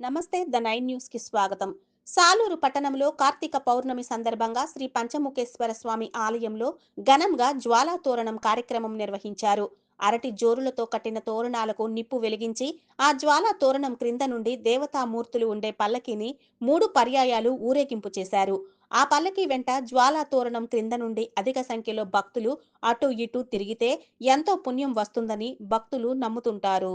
నమస్తే the nine న్యూస్కి స్వాగతం. సాలూరు పట్టణంలో కార్తీక పౌర్ణమి సందర్భంగా శ్రీ పంచముఖేశ్వర స్వామి ఆలయంలో ఘనంగా జ్వాలా తోరణం కార్యక్రమం నిర్వహించారు. అరటి జోరులతో కట్టిన తోరణాలకు నిప్పు వెలిగించి ఆ జ్వాలా తోరణం క్రింద నుండి దేవతామూర్తులు ఉండే పల్లకిని మూడు పర్యాయాలు ఊరేగింపు చేశారు. ఆ పల్లకి వెంట జ్వాలా తోరణం క్రింద నుండి అధిక సంఖ్యలో భక్తులు అటు ఇటు తిరిగితే ఎంతో పుణ్యం వస్తుందని భక్తులు నమ్ముతుంటారు.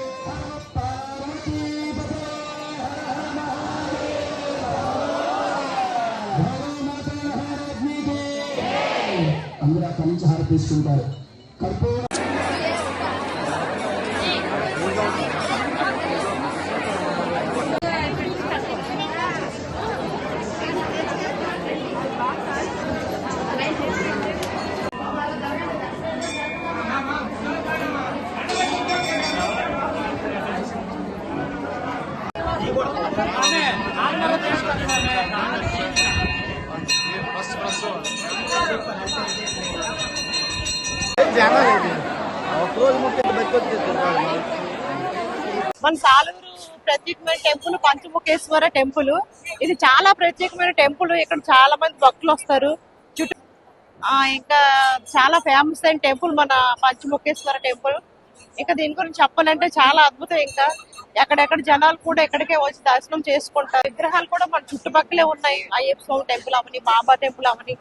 అందరూ అక్కడి నుంచి హారతి తీసుకుంటారు కర్పూర మన సాలూరు ప్రత్యేకమైన టెంపుల్ పంచముఖేశ్వర టెంపుల్. ఇది చాలా ప్రత్యేకమైన టెంపుల్. ఇక్కడ చాలా మంది భక్తులు వస్తారు. చుట్టూ ఆ, ఇంకా చాలా ఫేమస్ అయిన టెంపుల్ మన పంచముఖేశ్వర టెంపుల్. ఇంకా దీని గురించి చెప్పాలంటే చాలా అద్భుతం ఇంకా. ఎక్కడెక్కడ జనాలు కూడా ఎక్కడికే వచ్చి దర్శనం చేసుకుంటారు. విగ్రహాలు కూడా మన చుట్టుపక్కలే ఉన్నాయి. అయ్యప్ప స్వామి టెంపుల్ అవని బాబా టెంపుల్ అవని.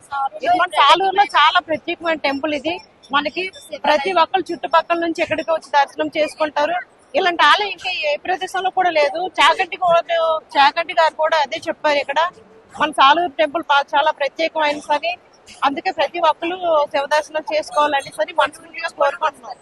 ఇది మన సాలూరులో చాలా ప్రత్యేకమైన టెంపుల్ ఇది. మనకి ప్రతి ఒక్కరు చుట్టుపక్కల నుంచి ఎక్కడికి వచ్చి దర్శనం చేసుకుంటారు. ఇలాంటి ఆలయం ఇంకా ఏ ప్రదేశంలో కూడా లేదు. చాగంటి కూడా చాగంటి గారు కూడా అదే చెప్పారు ఇక్కడ. మన సాలూరు టెంపుల్ చాలా ప్రత్యేకమైన సరి అందుకే ప్రతి ఒక్కరు శివదర్శనం చేసుకోవాలని సరి మనసుగా కోరుకుంటున్నాం.